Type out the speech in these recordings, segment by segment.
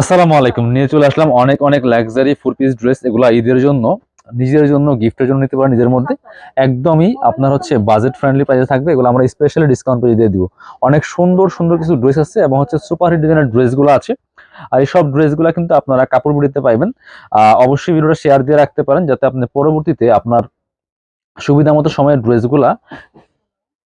আসসালামু আলাইকুম। নিয়ে চলে আসলাম অনেক অনেক লাক্সারি ফুল পিস ড্রেস এগুলো ঈদের জন্য, নিজের জন্য গিফটের জন্য নিতে পারেন নিজের মধ্যে। একদমই আপনার হচ্ছে বাজেট ফ্রেন্ডলি প্রাইসে থাকবে, এগুলো আমরা স্পেশালি ডিসকাউন্ট পেয়ে দিয়ে দিব। অনেক সুন্দর সুন্দর কিছু ড্রেস আছে এবং হচ্ছে সুপার হিট ডিজাইনের ড্রেসগুলো আছে। আর এই সব ড্রেসগুলো কিন্তু আপনারা কাপড় বিড়িতে পাইবেন। অবশ্যই ভিডিওটা শেয়ার দিয়ে রাখতে পারেন, যাতে আপনি পরবর্তীতে আপনার সুবিধা মতো সময়ের ড্রেসগুলা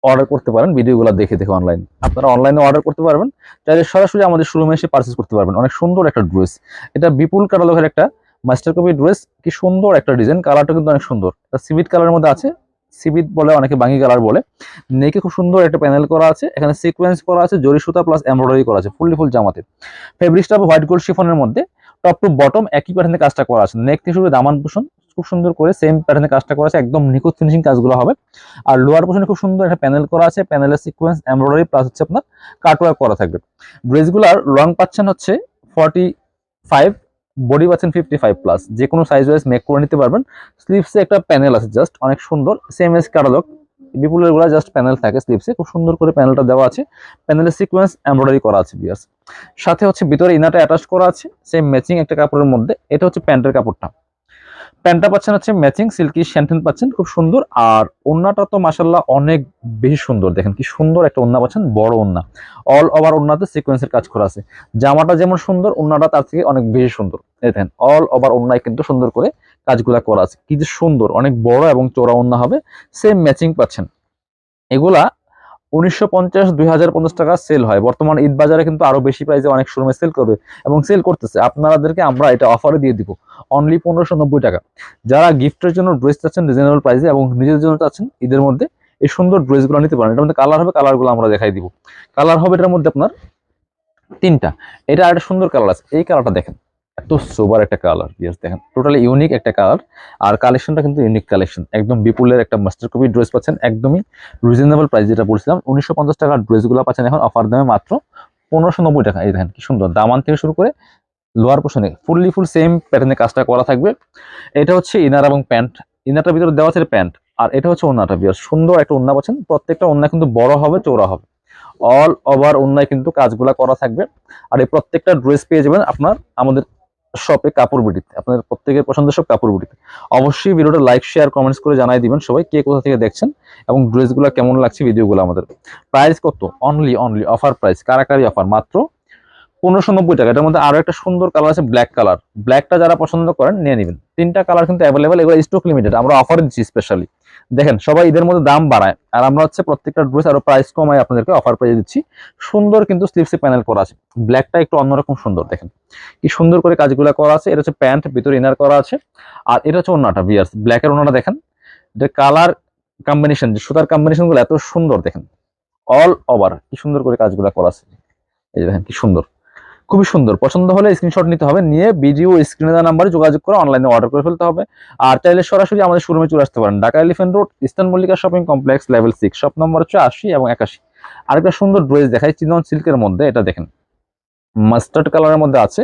অর্ডার করতে পারেন ভিডিওগুলো দেখে দেখে অনলাইন আপনারা অনলাইনে অর্ডার করতে পারবেন, চাইলে সরাসরি আমাদের শোরুমে এসে পারচেস করতে পারবেন। অনেক সুন্দর একটা ড্রেস এটা বিপুল কাটালকের একটা মাস্টার কপি ড্রেস কি সুন্দর একটা ডিজাইন কালারটা কিন্তু অনেক সুন্দর। এটা সিভিট কালারের মধ্যে আছে। সিভিট বলে অনেকে বাঙ্গি কালার বলে। নেকে খুব সুন্দর একটা প্যানেল করা আছে। এখানে সিকোয়েন্স করা আছে, জরি সুতা প্লাস এমব্রয়ডারি করা আছে ফুললি ফুল জামাতে। ফেব্রিক্সটা হোয়াইট গোল্ড শিফনের মধ্যে। টপ টু বটম একই প্যাটার্নে কাজটা করা আছে। নেক থেকে শুরু দামান পোষণ খুব সুন্দর করে সেম প্যাটার্নে কাজটা করা আছে। একদম নিখুঁত ফিনিশিং কাজগুলো হবে। আর লোয়ার পোর্শনে খুব সুন্দর একটা প্যানেল করা আছে। প্যানেলের সিকোয়েন্স এমব্রয়ডারি প্লাস হচ্ছে আপনার কাটওয়ার্ক করা থাকবে। ড্রেসগুলোর লং পাচ্ছেন হচ্ছে ফর্টি ফাইভ বডি পাচ্ছেন ফিফটি ফাইভ প্লাস যে কোনো সাইজ ওয়াইজ মেক করে নিতে পারবেন। স্লিভসে একটা প্যানেল আছে জাস্ট অনেক সুন্দর। সেম এস ক্যাটালগ বিপুলেরগুলা জাস্ট প্যানেল থাকে স্লিভসে খুব সুন্দর করে প্যানেলটা দেওয়া আছে। প্যানেলের সিকোয়েন্স এমব্রয়ডারি করা আছে বিয়াস। সাথে হচ্ছে ভিতরে ইনারটা অ্যাটাচ করা আছে। সেম ম্যাচিং একটা কাপড়ের মধ্যে। এটা হচ্ছে প্যান্টের কাপড়টা। প্যান্টটা পাচ্ছেন হচ্ছে ম্যাচিং সিল্কি শ্যান্টেন পাচ্ছেন, খুব সুন্দর। আর ওন্নাটা তো মাসাল্লাহ অনেক বেশি সুন্দর। দেখেন কি সুন্দর একটা ওন্না পাচ্ছেন, বড় ওন্না। অল ওভার ওন্নাতে সিকোয়েন্সের কাজ করা আছে। জামাটা যেমন সুন্দর, ওন্নাটা তার থেকে অনেক বেশি সুন্দর। দেখেন অল ওভার ওন্নায় কিন্তু সুন্দর করে কাজগুলা করা আছে। কি যে সুন্দর, অনেক বড় এবং চওড়া ওন্না হবে। সেম ম্যাচিং পাচ্ছেন। এগুলা উনিশশো পঞ্চাশ, দুই হাজার পঞ্চাশ টাকা সেল হয়। বর্তমান ঈদ বাজারে কিন্তু আরও বেশি প্রাইসে অনেক শোরুমে সেল করবে এবং সেল করতেছে। আপনাদেরকে আমরা এটা অফারে দিয়ে দিব। অনলি পনেরোশো নব্বই টাকা। যারা গিফটের জন্য ড্রেস চাচ্ছেন রিজনেবল প্রাইসে এবং নিজের জন্য চাচ্ছেন ঈদের মধ্যে, এই সুন্দর ড্রেসগুলো নিতে পারেন। এটার মধ্যে কালার হবে কালারগুলো আমরা দেখাই দিব। কালার হবে এটার মধ্যে আপনার তিনটা। এটা একটা সুন্দর কালার আছে। এই কালারটা দেখেন। এত সোবার একটা কালার ইয়েস দেখেন টোটালি ইউনিক একটা কালার আর কালেকশনটা কিন্তু ইউনিক কালেকশন একদম বিপুলের একটা মাস্টার কপি ড্রেস পাচ্ছেন, একদমই রিজনেবল প্রাইস যেটা বলছিলাম, উনিশশো পঞ্চাশ টাকার ড্রেসগুলো পাচ্ছেন এখন অফার দামে মাত্র পনেরোশো নব্বই টাকা, এই দেখেন কি সুন্দর, দামান থেকে শুরু করে লোয়ার পোর্শনে ফুললি ফুল সেম প্যাটার্নে কাজটা করা থাকবে, এটা হচ্ছে ইনার এবং প্যান্ট ইনারটার ভিতরে দেওয়া আছে প্যান্ট আর এটা হচ্ছে ওনাটা বিয়ার সুন্দর একটা ওন্না পাচ্ছেন, প্রত্যেকটা ওন্না কিন্তু বড় হবে চৌড়া হবে অল ওভার ওন্নায় কিন্তু কাজগুলা করা থাকবে, আর এই প্রত্যেকটা ড্রেস পেয়ে যাবেন আপনার আমাদের শপে কাপড় বিটিতে আপনাদের প্রত্যেকের পছন্দের সব কাপড় বিটিতে অবশ্যই ভিডিওটা লাইক শেয়ার কমেন্টস করে জানাই দিবেন সবাই কে কোথা থেকে দেখছেন এবং ড্রেসগুলো কেমন লাগছে ভিডিওগুলো আমাদের। প্রাইস কত? অনলি অনলি অফার প্রাইস কারাকারি অফার মাত্র পনেরোশো নব্বই টাকা। এটার মধ্যে আরও একটা সুন্দর কালার আছে ব্ল্যাক কালার ব্ল্যাকটা যারা পছন্দ করেন, নিয়ে নেবেন। তিনটা কালার কিন্তু অ্যাভেলেবেল এগুলো স্টক লিমিটেড আমরা অফার দিচ্ছি স্পেশালি দেখেন, সবাই ঈদের মধ্যে দাম বাড়ায়। আর আমরা হচ্ছে প্রত্যেকটা ড্রেস আরও প্রাইস কমায় আপনাদেরকে অফার প্রাইস দিচ্ছি। সুন্দর কিন্তু স্লিভসে প্যানেল করা আছে। ব্ল্যাকটা একটু অন্যরকম সুন্দর, দেখেন। কি সুন্দর করে কাজগুলো করা আছে। এটা হচ্ছে প্যান্ট, ভিতরে ইনার করা আছে। আর এটা হচ্ছে ওন্নাটা বিয়ার্স ব্ল্যাকের ওন্নাটা দেখেন। যে কালার কম্বিনেশন যে সুতার কম্বিনেশনগুলো এত সুন্দর, দেখেন। অল ওভার কি সুন্দর করে কাজগুলো করা আছে। এই দেখেন, কি সুন্দর। খুবই সুন্দর। পছন্দ হলে স্ক্রিনশট নিতে হবে, নিয়ে ভিডিও স্ক্রিনে দেওয়া নাম্বারে যোগাযোগ করে অনলাইনে অর্ডার করে ফেলতে হবে। আর চাইলে সরাসরি আমাদের শোরুমে চলে আসতে পারেন। Dhaka Elephant Road Eastern Mallika Shopping Complex level six shop number হচ্ছে আশি এবং একাশি। আরেকটা সুন্দর ড্রেস দেখাই, চিনন সিল্কের মধ্যে, এটা দেখেন। মাস্টার্ড কালারের মধ্যে আছে,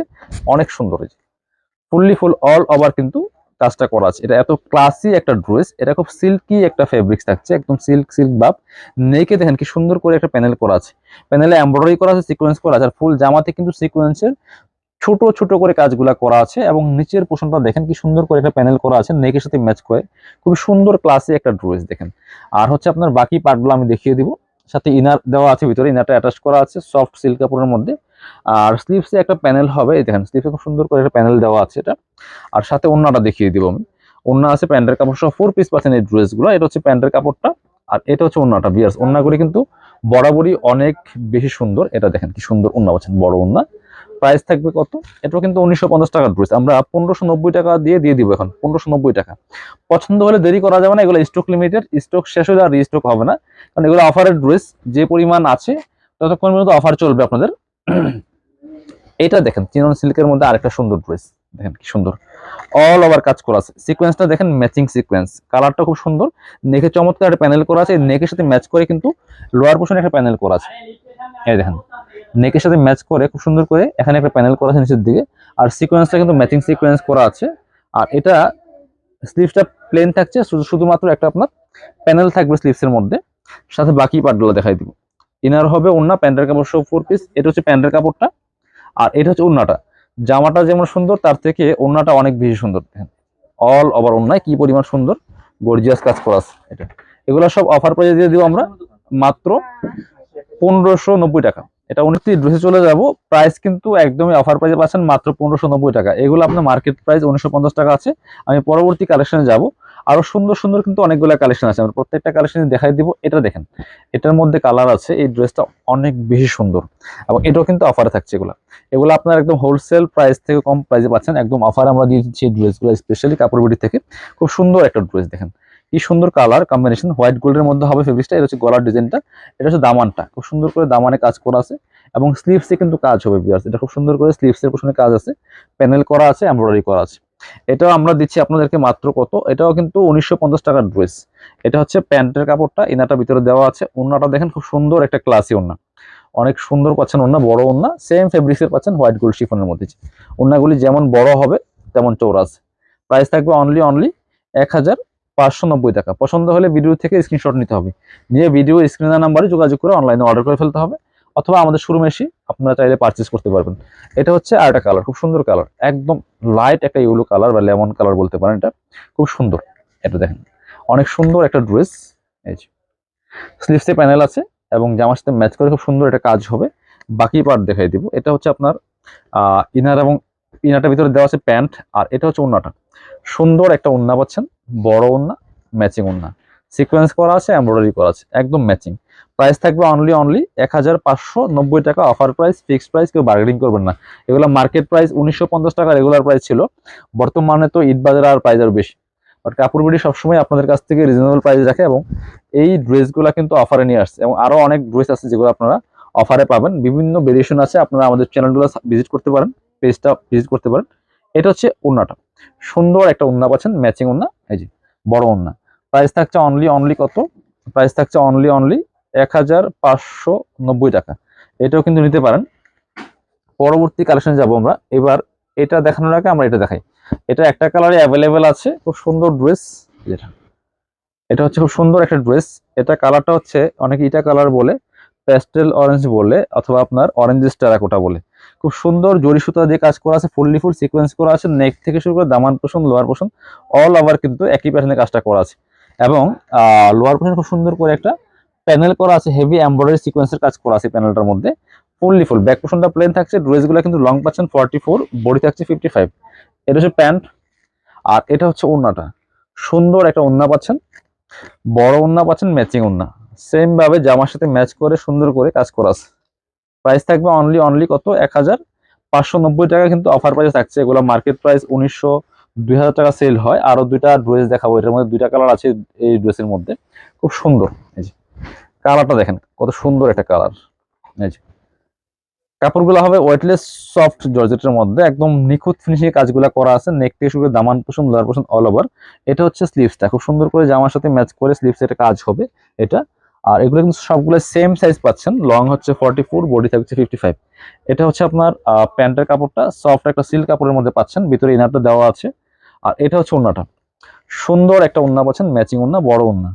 অনেক সুন্দর ফুললি ফুল অল ওভার কিন্তু কাজটা করা আছে। এটা এত ক্লাসি একটা ড্রেস এটা খুব সিল্কি একটা ফেব্রিক্স থাকছে, একদম সিল্ক সিল্ক বাপ নেকে দেখেন কি সুন্দর করে একটা প্যানেল করা আছে। প্যানেলে এমব্রয়ডারি করা আছে সিকোয়েন্স করা আছে, আর ফুল জামাতে কিন্তু সিকোয়েন্সের ছোট ছোট করে কাজগুলা করা আছে এবং নিচের পোষণটা দেখেন কি সুন্দর করে একটা প্যানেল করা আছে, নেকের সাথে ম্যাচ করে। খুবই সুন্দর ক্লাসি একটা ড্রেস দেখেন। আর হচ্ছে আপনার বাকি পার্টগুলো আমি দেখিয়ে দিব। সাথে ইনার দেওয়া আছে, ভিতরে ইনারটা অ্যাটাচ করা আছে সফট সিল্ক কাপড়ের মধ্যে। আর স্লিভসে একটা প্যানেল হবে, এই দেখেন স্লিভসে খুব সুন্দর করে একটা প্যানেল দেওয়া আছে এটা। আর সাথে অন্যটা দেখিয়ে দিব আমি। অন্য আছে প্যান্টের কাপড় সহ ফোর পিস পাচ্ছেন এই ড্রেসগুলো এটা হচ্ছে প্যান্টের কাপড়টা, আর এটা হচ্ছে অন্যটা বিয়ার্স। অন্যগুলি কিন্তু বরাবরই অনেক বেশি সুন্দর। এটা দেখেন কি সুন্দর অন্য পাচ্ছেন বড় অন্য প্রাইস থাকবে কত? এটাও কিন্তু উনিশশো পঞ্চাশ টাকার ড্রেস আমরা পনেরোশো নব্বই টাকা দিয়ে দিয়ে দিব এখন, পনেরোশো নব্বই টাকা। পছন্দ হলে দেরি করা যাবে না, এগুলো স্টক লিমিটেড স্টক শেষ হলে আর রিস্টক হবে না। কারণ এগুলো অফারের ড্রেস যে পরিমাণ আছে, ততক্ষণ পর্যন্ত অফার চলবে আপনাদের। এটা দেখেন চিনন সিল্কের মধ্যে আরেকটা সুন্দর ড্রেস দেখেন কি সুন্দর। অল ওভার কাজ করা আছে। সিকোয়েন্সটা দেখেন ম্যাচিং সিকোয়েন্স কালারটা খুব সুন্দর। নেকে চমৎকার একটা প্যানেল করা আছে। নেকের সাথে ম্যাচ করে কিন্তু লোয়ার পোর্শনে একটা প্যানেল করা আছে। এই দেখেন নেকের সাথে ম্যাচ করে, খুব সুন্দর করে এখানে একটা প্যানেল করা আছে নিচের দিকে। আর সিকোয়েন্সটা কিন্তু ম্যাচিং সিকোয়েন্স করা আছে। আর এটা স্লিভসটা প্লেন থাকছে। শুধু শুধুমাত্র একটা আপনার প্যানেল থাকবে স্লিভসের মধ্যে। সাথে বাকি পার্টগুলো দেখাই দিব। ইনার হবে ওন্না প্যান্টের কাপড় সহ ফোর পিস এটা হচ্ছে প্যান্টের কাপড়টা, আর এটা হচ্ছে ওন্নাটা জামাটা যেমন সুন্দর, তার থেকে ওড়নাটা অনেক বেশি সুন্দর, দেখেন। অল ওভার ওড়নায় কি পরিমাণ সুন্দর গর্জিয়াস কাজ করা আছে এটা। এগুলো সব অফার প্রাইসে দিয়ে দিব আমরা মাত্র পনেরোশো নব্বই টাকা। এটা উনিশটি ড্রেসে চলে যাব প্রাইস কিন্তু একদমই অফার প্রাইসে পাচ্ছেন মাত্র পনেরোশো নব্বই টাকা। এগুলো আপনার মার্কেট প্রাইস উনিশশো পঞ্চাশ টাকা আছে। আমি পরবর্তী কালেকশনে যাব। আরও সুন্দর সুন্দর কিন্তু অনেকগুলো কালেকশন আছে। আমরা প্রত্যেকটা কালেকশন দেখাই দিব। এটা দেখেন, এটার মধ্যে কালার আছে, এই ড্রেসটা অনেক বেশি সুন্দর এবং এটাও কিন্তু অফারে থাকছে এগুলো। এগুলো আপনার একদম হোলসেল প্রাইস থেকে কম প্রাইসে পাচ্ছেন। একদম অফার আমরা দিয়ে দিচ্ছি এই ড্রেসগুলো স্পেশালি কাপড় থেকে। খুব সুন্দর একটা ড্রেস দেখেন। কি সুন্দর কালার কম্বিনেশন হোয়াইট গোল্ডের মধ্যে হবে ফেব্রিক্সটা এটা হচ্ছে গলার ডিজাইনটা এটা হচ্ছে দামানটা। খুব সুন্দর করে দামানে কাজ করা আছে এবং স্লিভসে কিন্তু কাজ হবে বিয়ার্স এটা খুব সুন্দর করে স্লিভসের পেছনে কাজ আছে। প্যানেল করা আছে এমব্রয়ডারি করা আছে। এটাও আমরা দিচ্ছি আপনাদেরকে মাত্র কত? এটাও কিন্তু উনিশশো পঞ্চাশ টাকার ড্রেস। এটা হচ্ছে প্যান্টের কাপড়টা ইনাটা ভিতরে দেওয়া আছে। ওন্নাটা দেখেন খুব সুন্দর একটা ক্লাসি ওন্না অনেক সুন্দর পাচ্ছেন ওন্না বড় ওন্না সেম ফেব্রিক্সের পাচ্ছেন হোয়াইট গোল্ড শিফনের মধ্যে। ওন্নাগুলি যেমন বড় হবে, তেমন আছে। প্রাইস থাকবে অনলি অনলি এক হাজার পাঁচশো নব্বই টাকা। পছন্দ হলে ভিডিও থেকে স্ক্রিনশট নিতে হবে। নিয়ে ভিডিও স্ক্রিনার নাম্বারে যোগাযোগ করে অনলাইনে অর্ডার করে ফেলতে হবে। অথবা আমাদের শোরুমে এসে আপনারা চাইলে পারচেস করতে পারবেন। এটা হচ্ছে আর একটা কালার খুব সুন্দর কালার একদম লাইট একটা ইউলো কালার বা লেমন কালার বলতে পারেন এটা, খুব সুন্দর। এটা দেখেন, অনেক সুন্দর একটা ড্রেস এই যে। স্লিভসে প্যানেল আছে এবং জামার সাথে ম্যাচ করে খুব সুন্দর একটা কাজ হবে। বাকি পার্ট দেখাই দিব, এটা হচ্ছে আপনার ইনার এবং ইনারটার ভিতরে দেওয়া আছে প্যান্ট আর এটা হচ্ছে ওন্নাটা। সুন্দর একটা ওন্না পাচ্ছেন, বড় ওন্না ম্যাচিং ওন্না। সিকোয়েন্স করা আছে এমব্রয়ডারি করা আছে, একদম ম্যাচিং প্রাইস থাকবে অনলি অনলি এক হাজার পাঁচশো নব্বই টাকা। অফার প্রাইস ফিক্সড প্রাইস কেউ বার্গেনিং করবেন না। এগুলো মার্কেট প্রাইস উনিশশো পঞ্চাশ টাকা রেগুলার প্রাইস ছিল। বর্তমানে তো ঈদ বাজার আর প্রাইস আরও বেশি। বাট কাপড় বিডি সবসময় আপনাদের কাছ থেকে রিজনেবল প্রাইস রাখে এবং এই ড্রেসগুলো কিন্তু অফারে নিয়ে আসছে। এবং আরও অনেক ড্রেস আছে যেগুলো আপনারা অফারে পাবেন। বিভিন্ন ভেরিয়েশন আছে, আপনারা আমাদের চ্যানেলগুলো ভিজিট করতে পারেন পেজটা ভিজিট করতে পারেন। এটা হচ্ছে ওন্নাটা। সুন্দর একটা ওন্না পাচ্ছেন ম্যাচিং ওন্না। এই যে, বড় ওন্না। প্রাইস থাকছে অনলি অনলি কত? প্রাইস থাকছে অনলি অনলি এক হাজার পাঁচশো নব্বই টাকা। এটাও কিন্তু নিতে পারেন। পরবর্তী কালেকশনে যাব আমরা। এবার এটা দেখানোর আগে আমরা এটা দেখাই। এটা একটা কালারে অ্যাভেলেবেল আছে। খুব সুন্দর ড্রেস যেটা এটা। হচ্ছে খুব সুন্দর একটা ড্রেস এটা কালারটা হচ্ছে অনেকে ইটা কালার বলে প্যাস্টেল অরেঞ্জ বলে, অথবা আপনার অরেঞ্জ টেরাকোটা বলে। খুব সুন্দর জরি সুতা দিয়ে কাজ করা আছে, ফুললি ফুল সিকোয়েন্স করা আছে নেক থেকে শুরু করে দামান পোষণ, লোয়ার পোষণ অল ওভার কিন্তু একই প্যাটার্নে কাজটা করা আছে। এবং লোয়ার পোষণ খুব সুন্দর করে একটা প্যানেল করা আছে হেভি এমব্রয়ডারি সিকোয়েন্সের কাজ করা আছে প্যানেলটার মধ্যে। ফুললি ফুল ব্যাক পোষণটা প্লেন থাকছে ড্রেসগুলো কিন্তু লং পাচ্ছেন ফর্টি ফোর বডি থাকছে ফিফটি ফাইভ এটা হচ্ছে প্যান্ট, আর এটা হচ্ছে ওড়নাটা। সুন্দর একটা ওড়না পাচ্ছেন, বড় ওড়না পাচ্ছেন ম্যাচিং ওড়না। সেম ভাবে জামার সাথে ম্যাচ করে, সুন্দর করে কাজ করা আছে। প্রাইস থাকবে অনলি অনলি কত? এক হাজার পাঁচশো নব্বই টাকা কিন্তু অফার প্রাইস থাকছে। এগুলো মার্কেট প্রাইস উনিশশো দুই হাজার টাকা সেল হয়। আরও দুইটা ড্রেস দেখাবো। এটার মধ্যে দুইটা কালার আছে এই ড্রেসের মধ্যে। খুব সুন্দর। এই যে। কালারটা দেখেন, কত সুন্দর একটা কালার। কাপড়গুলো হবে ওয়েটলেস সফট জর্জেটের মধ্যে, একদম নিখুঁত ফিনিশিং কাজগুলো করা আছে নেক থেকে শুরু দামান পোষণ লোয়ার পোষণ অল ওভার এটা হচ্ছে স্লিভসটা খুব সুন্দর করে জামার সাথে ম্যাচ করে স্লিভস এটা কাজ হবে এটা। আর এগুলো কিন্তু সবগুলো সেম সাইজ পাচ্ছেন লং হচ্ছে ফর্টি ফোর বডি থাকছে ফিফটি ফাইভ এটা হচ্ছে আপনার প্যান্টের কাপড়টা সফট একটা সিল্ক কাপড়ের মধ্যে পাচ্ছেন, ভিতরে ইনারটা দেওয়া আছে। আর এটা হচ্ছে ওন্নাটা। সুন্দর একটা ওন্না পাচ্ছেন ম্যাচিং ওন্না, বড় ওন্না।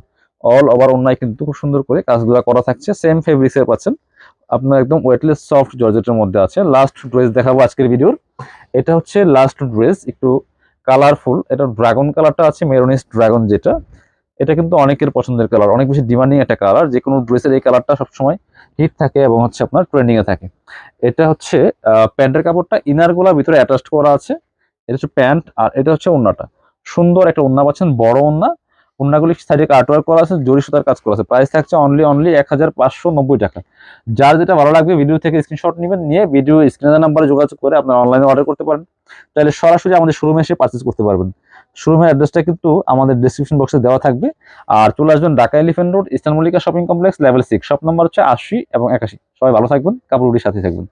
অল ওভার অন্যায় কিন্তু খুব সুন্দর করে কাজগুলো করা থাকছে। সেম ফেব্রিক্সের পাচ্ছেন। আপনার একদম ওয়েটলেস সফট জর্জেটের মধ্যে আছে। লাস্ট ড্রেস দেখাবো আজকের ভিডিওর। এটা হচ্ছে লাস্ট ড্রেস একটু কালারফুল এটা ড্রাগন কালারটা আছে মেরোনিস ড্রাগন যেটা। এটা কিন্তু অনেকের পছন্দের কালার অনেক বেশি ডিমান্ডিং একটা কালার যে কোনো ড্রেসের এই কালারটা সবসময় হিট থাকে এবং হচ্ছে আপনার ট্রেন্ডিং এ থাকে। এটা হচ্ছে প্যান্টের কাপড়টা ইনারগুলা ভিতরে অ্যাটাচ করা আছে। এটা হচ্ছে প্যান্ট আর এটা হচ্ছে ওন্নাটা। সুন্দর একটা ওন্না পাচ্ছেন, বড় ওন্না। ওন্নাগুলি সাইডে কাটওয়ার্ক করা আছে জরি সুতার কাজ করা আছে। প্রাইস থাকছে অনলি অনলি এক হাজার পাঁচশো নব্বই টাকা। যার যেটা ভালো লাগবে ভিডিও থেকে স্ক্রিনশট নেবেন, নিয়ে ভিডিও স্ক্রিনের নাম্বারে যোগাযোগ করে আপনারা অনলাইনে অর্ডার করতে পারেন। তাহলে সরাসরি আমাদের শোরুমে এসে পারচেস করতে পারবেন। শোরুমের অ্যাড্রেসটা কিন্তু আমাদের ডিসক্রিপশন বক্সে দেওয়া থাকবে। আর চলে আসবেন Dhaka Elephant Road Eastern Mallika Shopping Complex level six shop number হচ্ছে আশি এবং একাশি। সবাই ভালো থাকবেন, কাপড়গুলির সাথে থাকবেন।